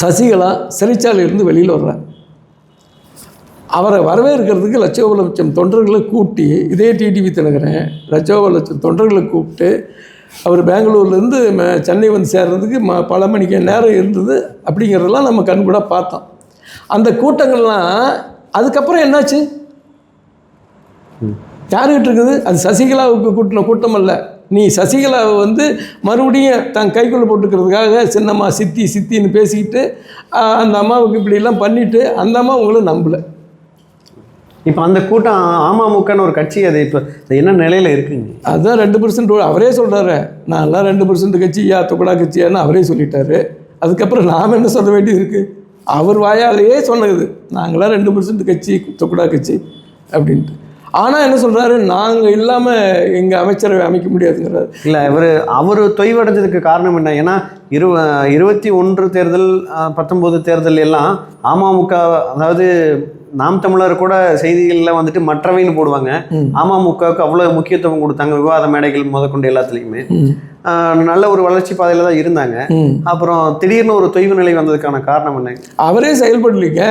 சசிகலா சிறைச்சாலையிலிருந்து வெளியில் வர்றார். அவரை வரவேற்கிறதுக்கு லட்சோப லட்சம் தொண்டர்களை கூட்டி இதே டிடிவி தினகரன் லட்சோப லட்சம் தொண்டர்களை கூப்பிட்டு அவர் பெங்களூர்லேருந்து சென்னை வந்து சேர்றதுக்கு ம பல மணிக்கு நேரம் இருந்தது அப்படிங்கிறதெல்லாம் நம்ம கண்கூட பார்த்தோம். அந்த கூட்டங்கள்லாம் அதுக்கப்புறம் என்னாச்சு? யாருக்கிட்ட இருக்குது? அது சசிகலாவுக்கு கூட்டின கூட்டம் அல்ல. நீ சசிகலாவை வந்து மறுபடியும் தன் கைக்குள்ளே போட்டுக்கிறதுக்காக சின்னம்மா சித்தி சித்தின்னு பேசிக்கிட்டு அந்த அம்மாவுக்கு இப்படிலாம் பண்ணிவிட்டு அந்த அம்மா உங்களை நம்பலை. இப்போ அந்த கூட்டம் அமமுகன்னு ஒரு கட்சி அது இப்போ என்ன நிலையில் இருக்குங்க? அதுதான் ரெண்டு பர்சன்ட் அவரே சொல்கிறாரு நான்லாம் ரெண்டு பர்சன்ட் கட்சியா தொக்கடா கட்சியான்னு அவரே சொல்லிட்டாரு. அதுக்கப்புறம் நாம் என்ன சொல்ல வேண்டியது இருக்குது அவர் வாயாலேயே சொன்னது. நாங்களாம் ரெண்டு பர்சன்ட் கட்சி தொக்கடா கட்சி அப்படின்ட்டு. ஆனால் என்ன சொல்கிறாரு நாங்கள் இல்லாமல் எங்கள் அமைச்சரவை அமைக்க முடியாதுங்கிறாரு. இல்லை இவர் அவர் தொய்வடைஞ்சதுக்கு காரணம் என்ன? ஏன்னா இரு இருபத்தி ஒன்று தேர்தல் அஹ், பத்தொன்பது தேர்தல் எல்லாம் அமமுக அதாவது நாம் தமிழர் கூட செய்திகளில் வந்துட்டு மற்றவைன்னு போடுவாங்க. அமமுகவுக்கு அவ்வளோ முக்கியத்துவம் கொடுத்தாங்க. விவாத மேடைகள் முதற்கொண்டு எல்லாத்துலேயுமே. நல்ல ஒரு வளர்ச்சி பாதையில் தான் இருந்தாங்க. அப்புறம் திடீர்னு ஒரு தொய்வு நிலை வந்ததுக்கான காரணம் என்ன? அவரே செயல்படலைங்க.